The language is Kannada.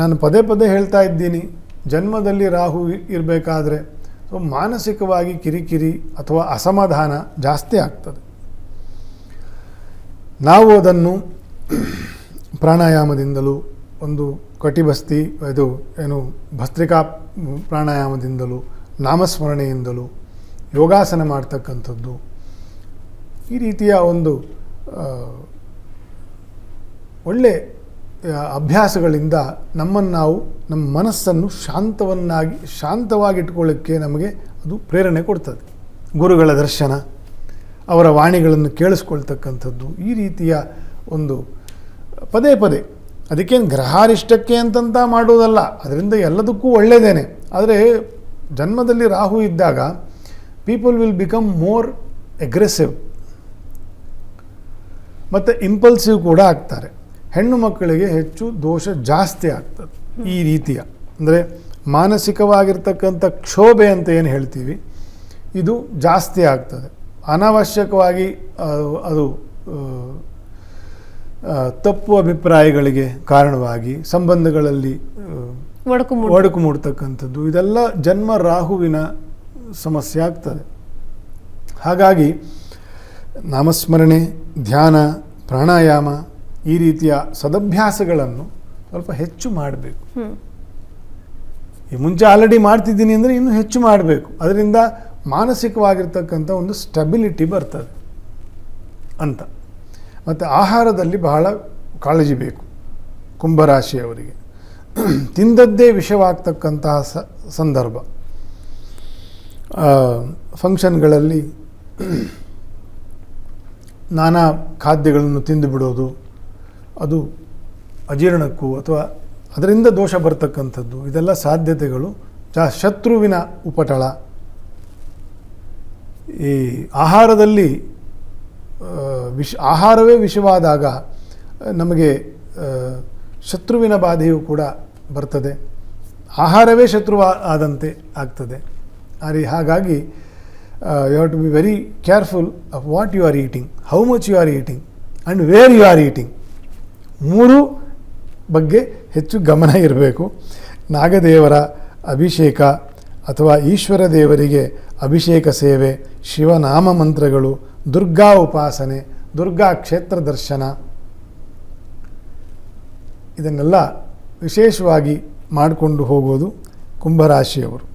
ನಾನು ಪದೇ ಪದೇ ಹೇಳ್ತಾ ಇದ್ದೀನಿ, ಜನ್ಮದಲ್ಲಿ ರಾಹು ಇರಬೇಕಾದ್ರೆ ಸೊ ಮಾನಸಿಕವಾಗಿ ಕಿರಿಕಿರಿ ಅಥವಾ ಅಸಮಾಧಾನ ಜಾಸ್ತಿ ಆಗ್ತದೆ. ನಾವು ಅದನ್ನು ಪ್ರಾಣಾಯಾಮದಿಂದಲೂ, ಒಂದು ಕಟಿಬಸ್ತಿ, ಇದು ಏನು ಭಸ್ತ್ರಿಕಾ ಪ್ರಾಣಾಯಾಮದಿಂದಲೂ, ನಾಮಸ್ಮರಣೆಯಿಂದಲೂ, ಯೋಗಾಸನ ಮಾಡ್ತಕ್ಕಂಥದ್ದು, ಈ ರೀತಿಯ ಒಂದು ಒಳ್ಳೆ ಅಭ್ಯಾಸಗಳಿಂದ ನಮ್ಮನ್ನು ನಾವು, ನಮ್ಮ ಮನಸ್ಸನ್ನು ಶಾಂತವನ್ನಾಗಿ, ಶಾಂತವಾಗಿಟ್ಕೊಳ್ಳೋಕ್ಕೆ ನಮಗೆ ಅದು ಪ್ರೇರಣೆ ಕೊಡ್ತದೆ. ಗುರುಗಳ ದರ್ಶನ, ಅವರ ವಾಣಿಗಳನ್ನು ಕೇಳಿಸ್ಕೊಳ್ತಕ್ಕಂಥದ್ದು ಈ ರೀತಿಯ ಒಂದು ಪದೇ ಪದೇ. ಅದಕ್ಕೇನು ಗ್ರಹಾರಿಷ್ಟಕ್ಕೆ ಅಂತಂತ ಮಾಡೋದಲ್ಲ, ಅದರಿಂದ ಎಲ್ಲದಕ್ಕೂ ಒಳ್ಳೆಯದೇನೆ ಆದರೆ ಜನ್ಮದಲ್ಲಿ ರಾಹು ಇದ್ದಾಗ people will become more aggressive ಮತ್ತು ಇಂಪಲ್ಸಿವ್ ಕೂಡ ಆಗ್ತಾರೆ. ಹೆಣ್ಣು ಮಕ್ಕಳಿಗೆ ಹೆಚ್ಚು ದೋಷ ಜಾಸ್ತಿ ಆಗ್ತದೆ. ಈ ರೀತಿಯ ಅಂದರೆ ಮಾನಸಿಕವಾಗಿರ್ತಕ್ಕಂಥ ಕ್ಷೋಭೆ ಅಂತ ಏನು ಹೇಳ್ತೀವಿ ಇದು ಜಾಸ್ತಿ ಆಗ್ತದೆ. ಅನಾವಶ್ಯಕವಾಗಿ ಅದು ತಪ್ಪು ಅಭಿಪ್ರಾಯಗಳಿಗೆ ಕಾರಣವಾಗಿ ಸಂಬಂಧಗಳಲ್ಲಿ ಒಡಕು ಮೂಡ್ತಕ್ಕಂಥದ್ದು ಇದೆಲ್ಲ ಜನ್ಮ ರಾಹುವಿನ ಸಮಸ್ಯೆ ಆಗ್ತದೆ. ಹಾಗಾಗಿ ನಾಮಸ್ಮರಣೆ ಧ್ಯಾನ ಪ್ರಾಣಾಯಾಮ ಈ ರೀತಿಯ ಸದಭ್ಯಾಸಗಳನ್ನು ಸ್ವಲ್ಪ ಹೆಚ್ಚು ಮಾಡಬೇಕು. ಈ ಮುಂಚೆ ಆಲ್ರೆಡಿ ಮಾಡ್ತಿದ್ದೀನಿ ಅಂದರೆ ಇನ್ನೂ ಹೆಚ್ಚು ಮಾಡಬೇಕು. ಅದರಿಂದ ಮಾನಸಿಕವಾಗಿರ್ತಕ್ಕಂಥ ಒಂದು ಸ್ಟೆಬಿಲಿಟಿ ಬರ್ತದೆ ಅಂತ. ಮತ್ತು ಆಹಾರದಲ್ಲಿ ಬಹಳ ಕಾಳಜಿ ಬೇಕು ಕುಂಭರಾಶಿಯವರಿಗೆ. ತಿಂದದ್ದೇ ವಿಷವಾಗ್ತಕ್ಕಂತಹ ಸ ಸಂದರ್ಭ. ಫಂಕ್ಷನ್ಗಳಲ್ಲಿ ನಾನಾ ಖಾದ್ಯಗಳನ್ನು ತಿಂದು ಬಿಡೋದು ಅದು ಅಜೀರ್ಣಕ್ಕೂ ಅಥವಾ ಅದರಿಂದ ದೋಷ ಬರ್ತಕ್ಕಂಥದ್ದು, ಇದೆಲ್ಲ ಸಾಧ್ಯತೆಗಳು. ಜಾ ಶತ್ರುವಿನ ಉಪಟಳ. ಈ ಆಹಾರದಲ್ಲಿ ವಿಷ ಆಹಾರವೇ ವಿಷವಾದಾಗ, ನಮಗೆ ಶತ್ರುವಿನ ಬಾಧೆಯೂ ಕೂಡ ಬರ್ತದೆ. ಆಹಾರವೇ ಶತ್ರು ಆದಂತೆ ಆಗ್ತದೆ. ಆದರೆ ಹಾಗಾಗಿ you have to be very careful of what you are eating how much you are eating and where you are eating ಮೂರು ಬಗ್ಗೆ ಹೆಚ್ಚು ಗಮನ ಇರಬೇಕು. ನಾಗದೇವರ ಅಭಿಷೇಕ ಅಥವಾ ಈಶ್ವರ ದೇವರಿಗೆ ಅಭಿಷೇಕ ಸೇವೆ, ಶಿವನಾಮ ಮಂತ್ರಗಳು, ದುರ್ಗಾ ಉಪಾಸನೆ, ದುರ್ಗಾ ಕ್ಷೇತ್ರ ದರ್ಶನ ಇದನ್ನೆಲ್ಲ ವಿಶೇಷವಾಗಿ ಮಾಡಿಕೊಂಡು ಹೋಗೋದು ಕುಂಭರಾಶಿಯವರು.